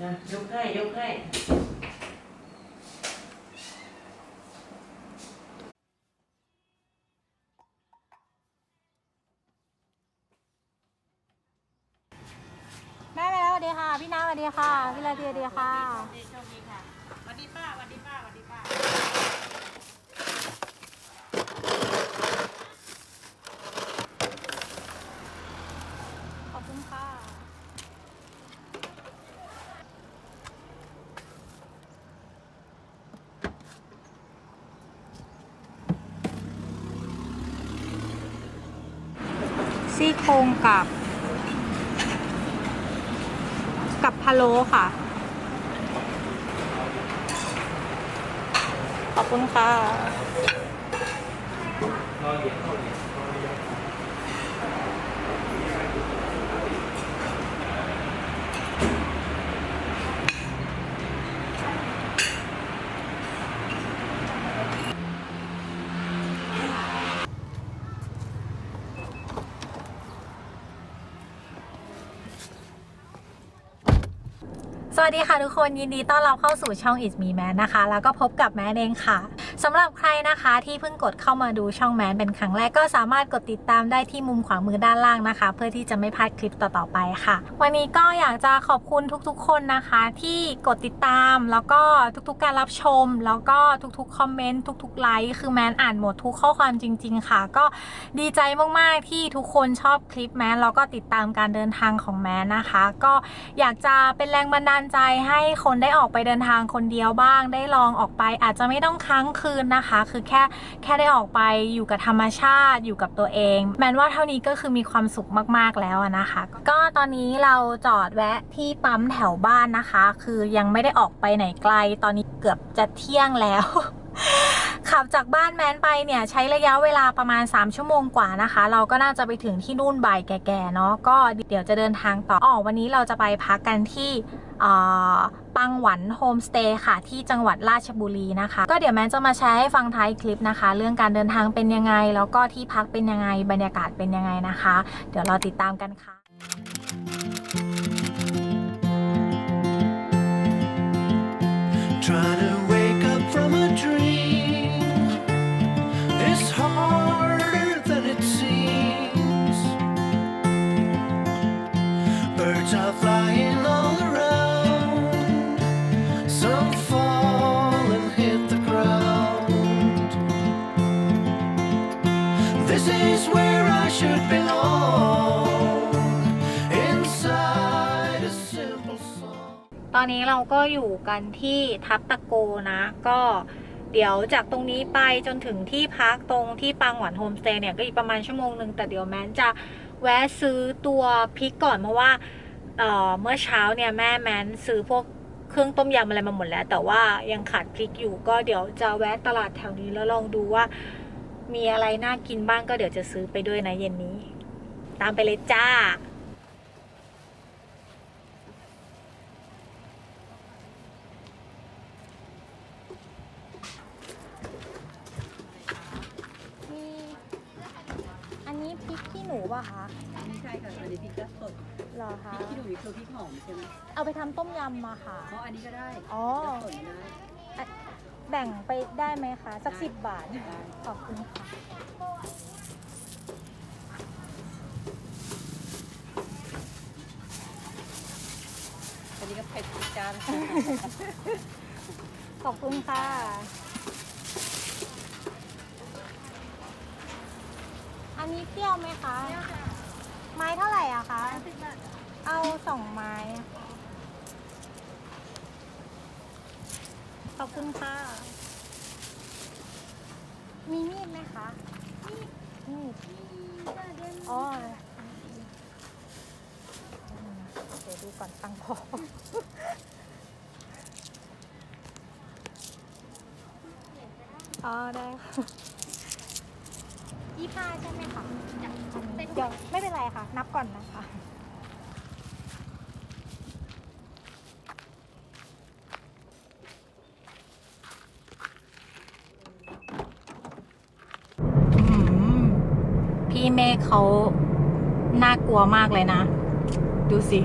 ยกให้ยกให้แม่ไปแล้วสวัสดีค่ะ พี่น้าสวัสดีค่ะ พี่ลาเทียสวัสดีค่ะโชคดีค่ะสวัสดีป้าสวัสดีป้าสวัสดีป้า ขอบคุณค่ะ ซี่ โครงกับ กับพะโล้ค่ะ ขอบคุณค่ะ วัสดีค่ะทุกคนยินดีต้อนรับเข้าสู่ช่อง It's Me Man นะคะ แล้วก็พบกับแม่เองค่ะ สำหรับใครนะคะที่เพิ่งกดเข้ามาดูช่องแมนเป็นครั้งแรกก็สามารถกดติดตามได้ที่มุมขวามือด้านล่างนะคะ เพื่อที่จะไม่พลาดคลิปต่อๆไปค่ะ วันนี้ก็อยากจะขอบคุณทุกๆ คนนะคะ ที่กดติดตามแล้วก็ทุกๆ การรับชม แล้วก็ทุกๆคอมเมนต์ทุกๆไลค์คือแมนอ่านหมดทุกข้อความจริง ๆ ค่ะ ก็ดีใจมากๆที่ทุกคนชอบคลิปแมนแล้วก็ติดตามการเดินทางของแมนนะคะ ก็อยากจะเป็นแรงบันดาลใจให้คนได้ออกไปเดินทางคนเดียวบ้าง ได้ลองออกไปอาจจะไม่ต้องค้างคืนนะคะ คือแค่แค่ได้ออกไปอยู่กับธรรมชาติอยู่กับตัวเอง แมนว่าเท่านี้ก็คือมีความสุขมากๆแล้วอะนะคะ ก็ตอนนี้เราจอดแวะที่ปั๊มแถวบ้านนะคะ คือยังไม่ได้ออกไปไหนไกล ตอนนี้เกือบจะเที่ยงแล้วขับจากบ้านแมนไปเนี่ยใช้ระยะเวลาประมาณ 3 ชั่วโมงกว่านะคะ เราก็น่าจะไปถึงที่นู่นบ่ายแก่ๆเนาะก็เดี๋ยวจะเดินทางต่ออ๋อวันนี้เราจะไปพักกันที่ ปังหวันโฮมสเตย์ค่ะ ที่จังหวัดราชบุรีนะคะ ก็เดี๋ยวแม่จะมาแชร์ให้ฟังท้ายคลิปนะคะ เรื่องการเดินทางเป็นยังไง แล้วก็ที่พักเป็นยังไงบรรยากาศเป็นยังไงนะคะ เดี๋ยวเราติดตามกันค่ะ เราก็อยู่กันที่ทับตะโกนะ ก็เดี๋ยวจากตรงนี้ไปจนถึงที่พักตรงที่ปังหวันโฮมสเตย์เนี่ยก็อีกประมาณชั่วโมงหนึ่งแต่เดี๋ยวแมนจะแวะซื้อตัวพริกก่อนเพราะว่าเออเมื่อเช้าเนี่ยแม่แม้นซื้อพวกเครื่องต้มยำอะไรมาหมดแล้ว แต่ว่ายังขาดพริกอยู่ก็เดี๋ยวจะแวะตลาดแถวนี้แล้วลองดูว่า มีอะไรน่ากินบ้างก็เดี๋ยวจะซื้อไปด้วยนะเย็นนี้ ตามไปเลยจ้า มีอันนี้ พริกขี้หนูป่ะคะไม่ใช่ค่ะอันนี้พริกกระสดเหรอพคะ ริกขี้หนูนี่คือพริกหอมใช่ไหมเอาไปทำต้มยำมาค่ะ เพราะอันนี้ก็ได้อ๋อกระสดได้ แบ่งไปได้ไหมคะ สักได้ สิบบาทได้ขอบคุณค่ะ อันนี้ก็เผ็ดพริกจาน ขอบคุณค่ะ นนี้เปรี้ยวไหมคะ ไม้เท่าไหร่อะคะ เอาสองไม้อะค่ะขอบคุณค่ะ มีมีดไหมคะมีดอ๋อเดี๋ยวดูก่อนตังค์พออ๋อได้ค่ะ ยี่ห้าใช่ไหมคะเดี๋ยวไม่เป็นไรค่ะ นับก่อนนะคะ พี่เมฆเขาน่ากลัวมากเลยนะ ดูสิ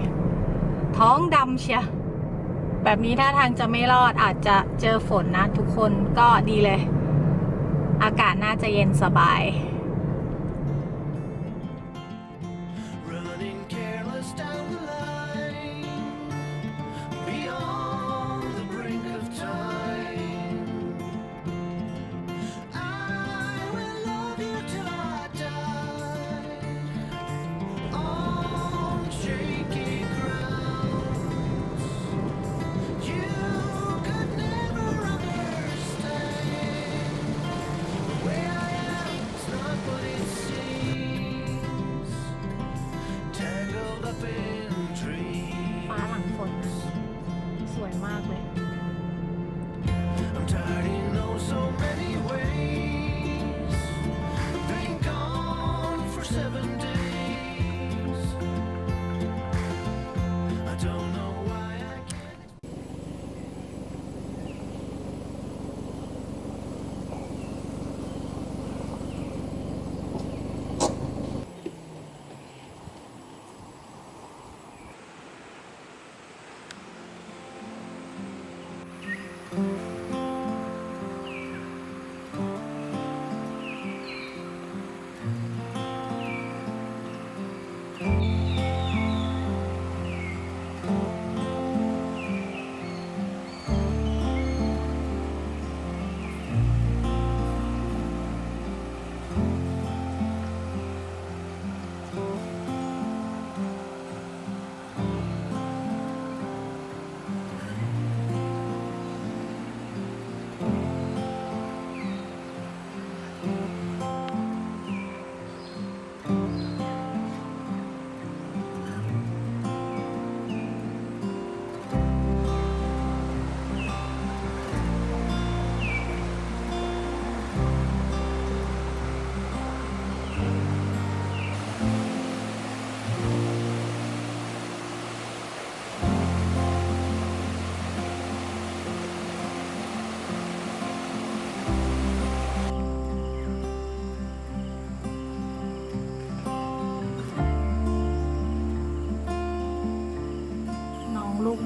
ท้องดำเชียแบบนี้ถ้าทางจะไม่รอดอาจจะเจอฝนนะ ทุกคนก็ดีเลย อากาศน่าจะเย็นสบาย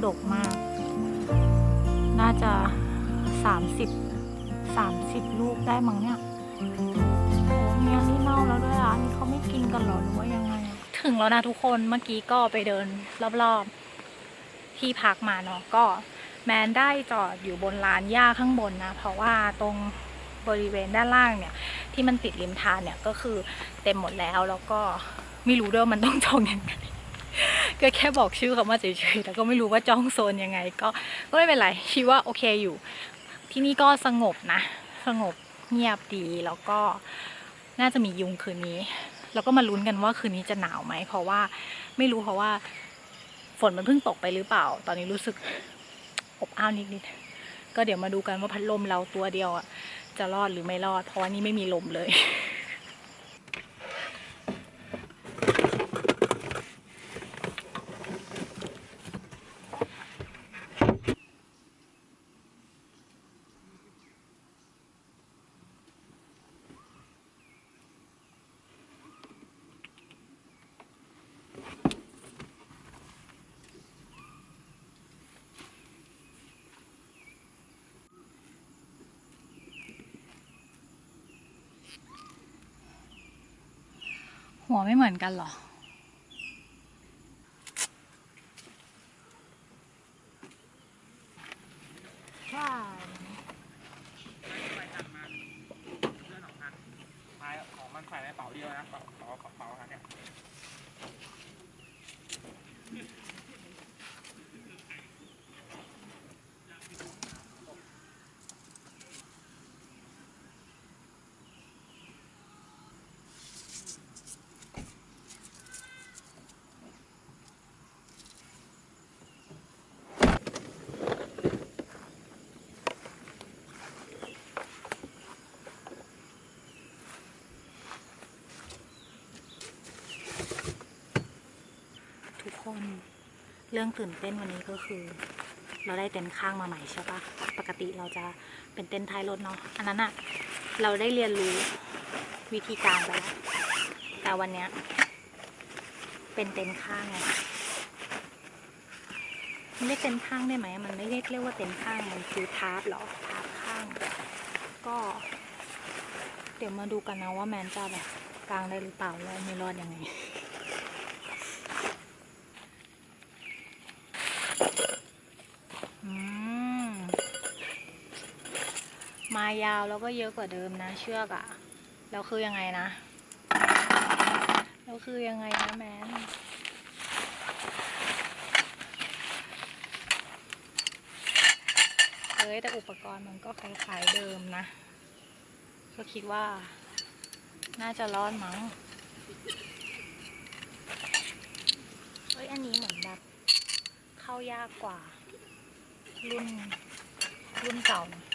ดกมาก น่าจะสามสิบสามสิบลูกได้มั้งเนี่ยโอ้เนี่ยนี่เน่าแล้วด้วยอะนี่เขาไม่กินกันเหรอหรือว่ายังไง ถึงแล้วนะทุกคนเมื่อกี้ก็ไปเดินรอบๆ ที่พักมาเนาะก็แมนได้จอดอยู่บนลานหญ้าข้างบนนะ เพราะว่าตรงบริเวณด้านล่างเนี่ย ที่มันติดริมทางเนี่ยก็คือเต็มหมดแล้วแล้วก็ไม่รู้ด้วยมันต้องจองยังไง ก็แค่บอกชื่อเขามาเฉยๆแต่ก็ไม่รู้ว่าจ้องโซนยังไง ก็ก็ไม่เป็นไรคิดว่าโอเคอยู่ ที่นี่ก็สงบนะ สงบเงียบดีแล้วก็น่าจะมียุงคืนนี้ แล้วก็มาลุ้นกันว่าคืนนี้จะหนาวไหมเพราะว่าไม่รู้เพราะว่า ฝนมันเพิ่งตกไปหรือเปล่า ตอนนี้รู้สึกอบอ้าวนิดๆก็เดี๋ยวมาดูกันว่าพัดลมเราตัวเดียวอะจะรอดหรือไม่รอด เพราะว่านี่ไม่มีลมเลย ไม่เหมือนกันหรอใช่ของมันใส่ในกระเป๋าเดียวนะกระเป๋ากระเป๋าครับเนี่ย ทุกคน เรื่องตื่นเต้นวันนี้ก็คือ เราได้เต็นท์ข้างมาใหม่ใช่ปะปกติเราจะเป็นเต็นท์ท้ายรถเนาะอันนั้นอะเราได้เรียนรู้วิธีการไปแล้วแต่วันเนี้ยเป็นเต็นท์ข้างไงมันเรียกเต็นท์ข้างได้ไหมมันไม่เรียกเรียกว่าเต็นท์ข้างมันคือทาร์ปหรอทาร์ปข้าง ก็ เดี๋ยวมาดูกันนะว่าแมนจะแบบกลางได้หรือเปล่าแล้วไม่รอดยังไง อืม มายาวแล้วก็เยอะกว่าเดิมนะ เชือกอะแล้วคือยังไงนะแล้วคือยังไงนะแมนเอ้ยแต่อุปกรณ์มันก็คล้ายๆเดิมนะ ก็คิดว่า น่าจะรอดมั้งเฮ้ยอันนี้เหมือนแบบ เข้ายากกว่า รุ่นรุ่นเก่านะ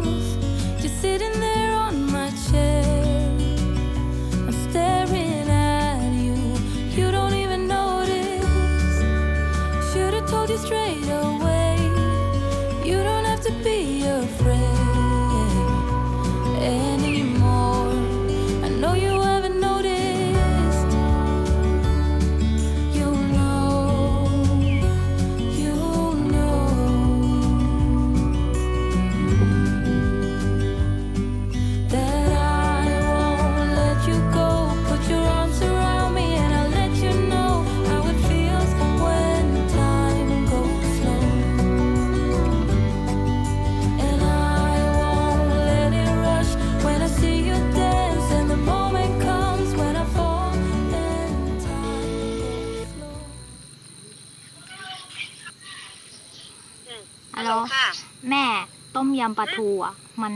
ำปลาทูอะ มัน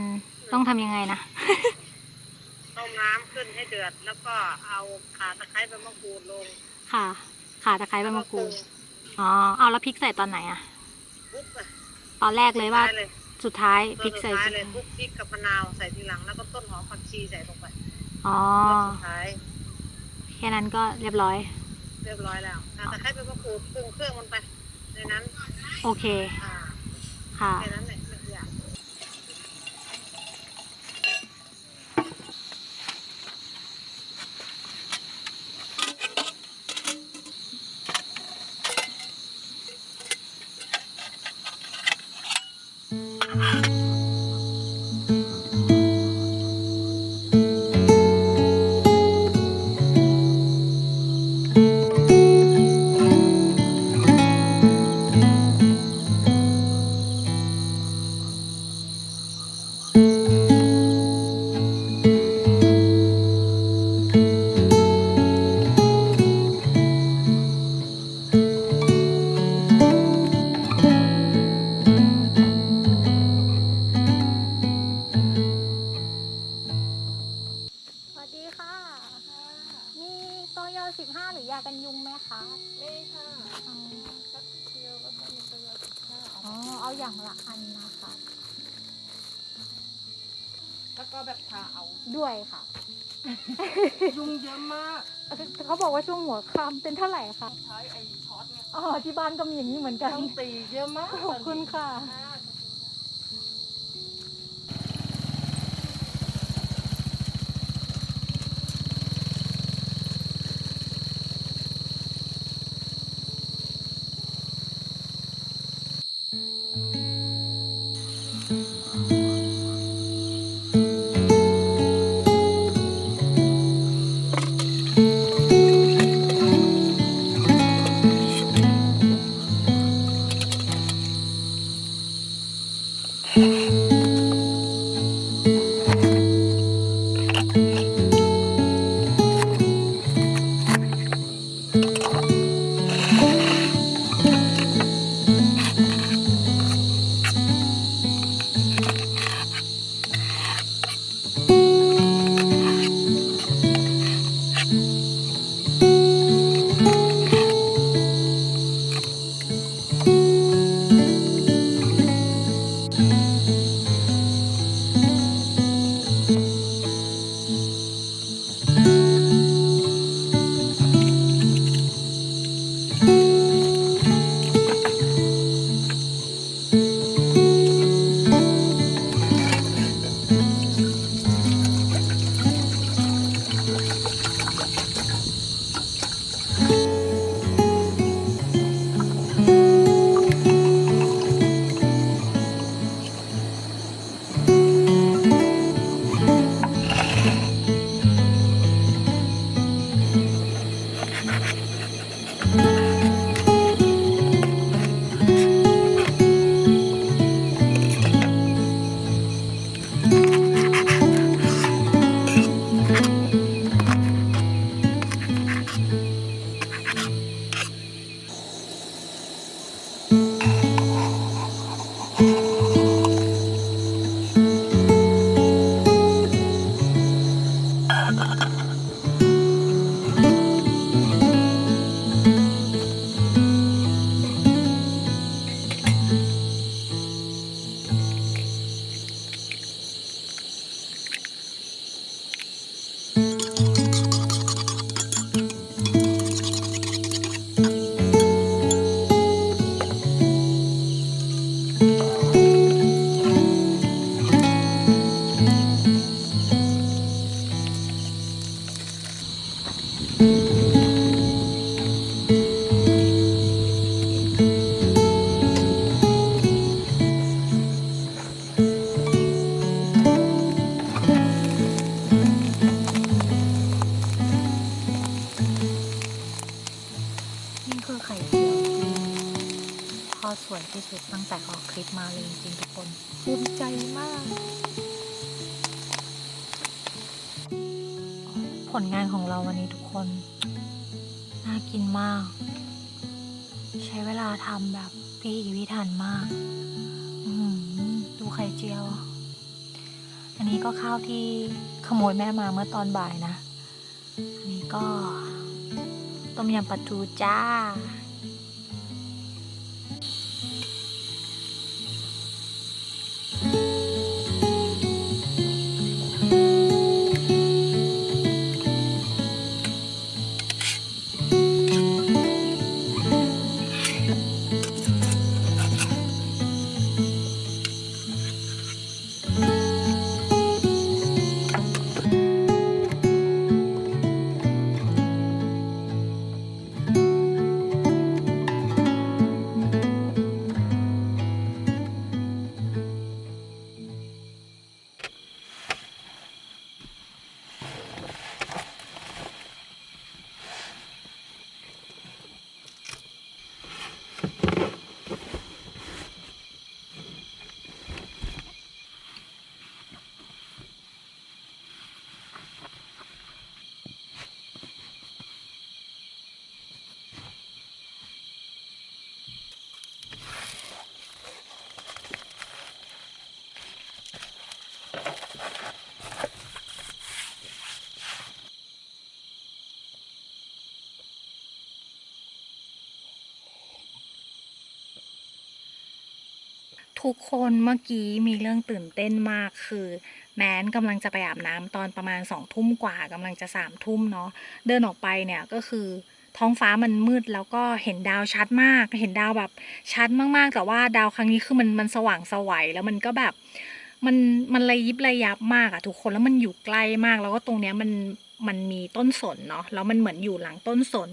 ต้องทำยังไงนะ ต้มน้ำขึ้นให้เดือด แล้วก็เอาขาตะไคร้ใบมะกรูดลงค่ะ ขาตะไคร้ใบมะกรูดอ๋อเอาแล้วพริกใส่ตอนไหนอะ ปุ๊บเลยตอนแรกเลยว่าท้ายเลยสุดท้ายพตัวริกสุดใส่ท้ายเลยปุ๊บพริกกับมะนาวใส่ทีหลัง แล้วก็ต้นหอมผักชีใส่ลงไปอ๋อตัวสุดท้าย แค่นั้นก็เรียบร้อย เรียบร้อยแล้วขาตะไคร้ใบมะกรูดปรุงเครื่องมันไป ในนั้น โอเคอ่าค่ะ แค่นั้นแหละ เยอะมากเขาบอกว่าช่วงหัวค่ำเป็นเท่าไหร่คะใช้ไอ้ช็อตเนี่ยอ๋อที่บ้านก็มีอย่างนี้เหมือนกันต้องตีเยอะมากขอบคุณค่ะ ลงานของเราวันนี้ทุกคน น่ากินมาก ใช้เวลาทำแบบพิถีพิถันมากดูไข่เจียว อันนี้ก็ข้าวที่ขโมยแม่มาเมื่อตอนบ่ายนะ อันนี้ก็ต้มยำปลาทูจ้า ทุกคนเมื่อกี้มีเรื่องตื่นเต้นมากคือแมนกำลังจะไปอาบน้ำตอนประมาณสองทุ่มกว่ากำลังจะสามทุ่มเนาะเดินออกไปเนี่ยก็คือท้องฟ้ามันมืดแล้วก็เห็นดาวชัดมาก เห็นดาวแบบชัดมากๆ แต่ว่าดาวครั้งนี้คือมันมันสว่างสวัยแล้วมันก็แบบมันมันระยิบระยับมากอะทุกคนแล้วมันอยู่ใกล้มากแล้วก็ตรงเนี้ยมันมันมีต้นสนเนาะแล้วมันเหมือนอยู่หลังต้นสน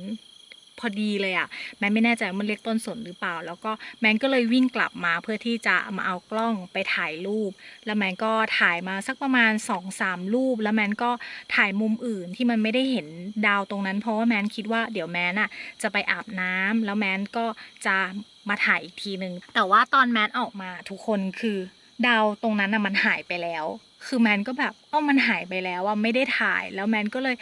พอดีเลยอะแมนไม่แน่ใจว่ามันเรียกต้นสนหรือเปล่า แล้วก็แมนก็เลยวิ่งกลับมาเพื่อที่จะมาเอากล้องไปถ่ายรูป แล้วแมนก็ถ่ายมาสักประมาณ2อสามรูป แล้วแมนก็ถ่ายมุมอื่นที่มันไม่ได้เห็นดาวตรงนั้น เพราะว่าแมนคิดว่าเดี๋ยวแมนอะจะไปอาบน้ำแล้วแมนก็จะมาถ่ายอีกทีนึง แต่ว่าตอนแมนออกมาทุกคนคือดาวตรงนั้นอะมันหายไปแล้ว คือแมนก็แบบเอ้ามันหายไปแล้วอะไม่ได้ถ่าย แล้วแมนก็เลย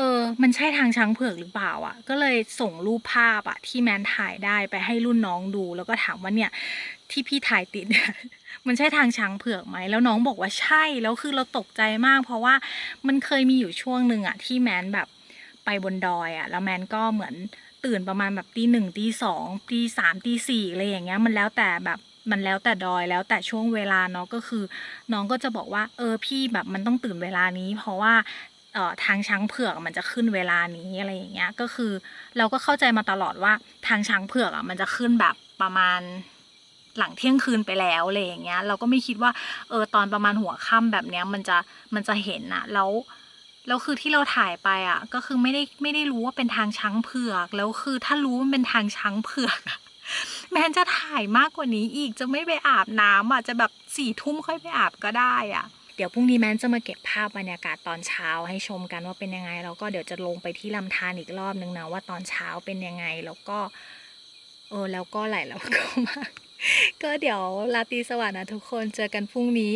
ออ มันใช่ทางช้างเผือกหรือเปล่าอะ ก็เลยส่งรูปภาพอะ ที่แมนถ่ายได้ไปให้รุ่นน้องดู แล้วก็ถามว่าเนี่ยที่พี่ถ่ายติดเนี่ยมันใช่ทางช้างเผือกไหม แล้วน้องบอกว่าใช่ แล้วคือเราตกใจมาก เพราะว่ามันเคยมีอยู่ช่วงหนึ่งอะ ที่แมนแบบไปบนดอยอะ แล้วแมนก็เหมือนตื่นประมาณแบบตีหนึ่งตีสองตีสามตีสี่อะไรอย่างเงี้ย มันแล้วแต่แบบมันแล้วแต่ดอยแล้วแต่ช่วงเวลาเนาะก็คือ น้องก็จะบอกว่า เออพี่แบบมันต้องตื่นเวลานี้ เพราะว่า ทางช้างเผือกมันจะขึ้นเวลานี้อะไรอย่างเงี้ยก็คือ เราก็เข้าใจมาตลอดว่าทางช้างเผือกอะมันจะขึ้นแบบประมาณหลังเที่ยงคืนไปแล้วอะไรอย่างเงี้ย เราก็ไม่คิดว่าเออตอนประมาณหัวค่ำแบบเนี้ยมันจะมันจะเห็นอะแล้วแล้วคือที่เราถ่ายไปอะ ก็คือไม่ได้ไม่ได้รู้ว่าเป็นทางช้างเผือกแล้วคือถ้ารู้ว่ามันเป็นทางช้างเผือกแมนจะถ่ายมากกว่านี้อีกจะไม่ไปอาบน้ำอะจะแบบสี่ทุ่มค่อยไปอาบก็ได้อะ ดี๋ยวพรุ่งนี้แมนจะมาเก็บภาพบรรยากาศตอนเช้าให้ชมกันว่าเป็นยังไง แล้วก็เดี๋ยวจะลงไปที่ลำธารอีกรอบนึงนะว่าตอนเช้าเป็นยังไงแล้วก็เออแล้วก็ไหลแล้วก็มาก็เดี๋ยวลาตรีสวัสดิ์นะทุกคนเจอกันพรุ่งนี้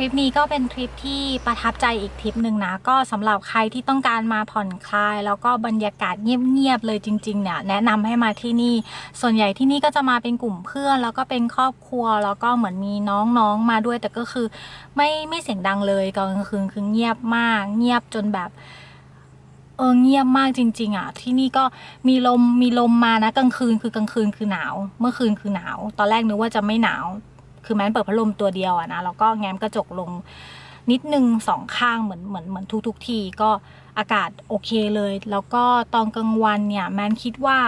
ริปนี้ก็เป็นทริปที่ประทับใจอีกทริปหนึ่งนะ ก็สำหรับใครที่ต้องการมาผ่อนคลาย แล้วก็บรรยากาศเงียบๆเลยจริงๆเนี่ยแนะนำให้มาที่นี่ ส่วนใหญ่ที่นี่ก็จะมาเป็นกลุ่มเพื่อน แล้วก็เป็นครอบครัวแล้วก็เหมือนมีน้องๆมาด้วย แต่ก็คือไม่ไม่เสียงดังเลยกลางคืนคือเงียบมาก เงียบจนแบบเออเงียบมากจริง ๆ อะ ที่นี่ก็มีลมมีลมมานะกลางคืนคือกลางคืนคือหนาว เมื่อคืนคือหนาว ตอนแรกนึกว่าจะไม่หนาว คือแม้นเปิดพัดลมตัวเดียวอะนะแล้วก็แง้มกระจกลงนิดนึงสองข้างเหมือนเหมือนเหมือนทุกๆทีก็ อากาศโอเคเลย แล้วก็ตอนกลางวันเนี่ยแมนคิดว่า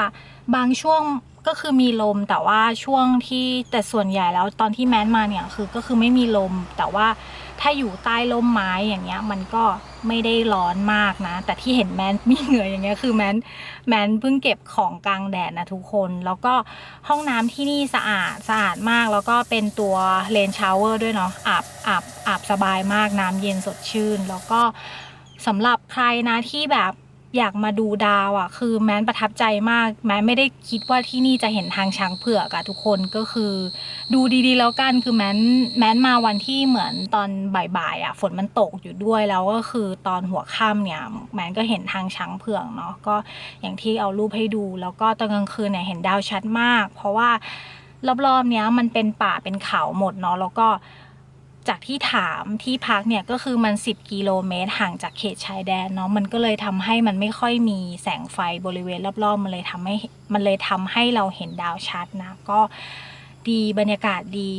บางช่วงก็คือมีลมแต่ว่าช่วงที่แต่ส่วนใหญ่แล้วตอนที่แมนมาเนี่ยคือก็คือไม่มีลม แต่ว่าถ้าอยู่ใต้ร่มไม้อย่างเงี้ยมันก็ไม่ได้ร้อนมากนะ แต่ที่เห็นแมนมีเหงื่ออย่างเงี้ยคือแมนแมนเพิ่งเก็บของกลางแดดนะทุกคน แล้วก็ห้องน้ำที่นี่สะอาดสะอาดมาก แล้วก็เป็นตัวเลนชาวเวอร์ด้วยเนาะอาบอาบอาบสบายมากน้ำเย็นสดชื่น แล้วก็ สำหรับใครนะที่แบบอยากมาดูดาวอะ่ะ คือแม้นประทับใจมาก แม้ไม่ได้คิดว่าที่นี่จะเห็นทางช้างเผือกอะทุกคนก็คือดูดีๆแล้วกันคือแม้นแม้นมาวันที่เหมือนตอนบ่ายๆอะ ฝนมันตกอยู่ด้วยแล้วก็คือตอนหัวค่ำเนี่ย แม้นก็เห็นทางช้างเผือกเนาะก็อย่างที่เอารูปให้ดู แล้วก็ตอนกลางคืนเนี่ยเห็นดาวชัดมาก เพราะว่ารอบๆเนี้ยมันเป็นป่าเป็นเขาหมดเนาะแล้วก็ จากที่ถามที่พักเนี่ยก็คือมัน 10 กิโลเมตรห่างจากเขตชายแดนเนาะมันก็เลยทำให้มันไม่ค่อยมีแสงไฟบริเวณรอบๆ มันเลยทำให้มันเลยทำให้เราเห็นดาวชัดนะก็ดีบรรยากาศดี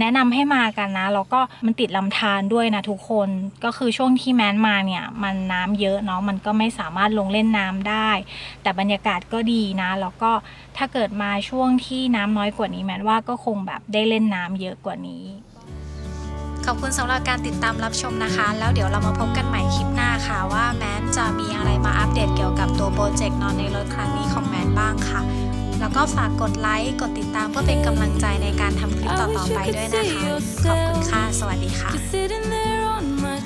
แนะนำให้มากันนะแล้วก็มันติดลำธารด้วยนะทุกคนก็คือช่วงที่แมนมาเนี่ย มันน้ำเยอะเนาะมันก็ไม่สามารถลงเล่นน้ำได้ แต่บรรยากาศก็ดีนะ แล้วก็ถ้าเกิดมาช่วงที่น้ำน้อยกว่านี้แมนว่าก็คงแบบได้เล่นน้ำเยอะกว่านี้ ขอบคุณสำหรับการติดตามรับชมนะคะ แล้วเดี๋ยวเรามาพบกันใหม่คลิปหน้าค่ะ ว่าแมนจะมีอะไรมาอัปเดตเกี่ยวกับตัวโปรเจกต์นอนในรถครั้งนี้ของแมนบ้างค่ะ แล้วก็ฝากกดไลค์ กดติดตามเพื่อเป็นกำลังใจในการทำคลิปต่อๆไปด้วยนะคะ ขอบคุณค่ะ สวัสดีค่ะ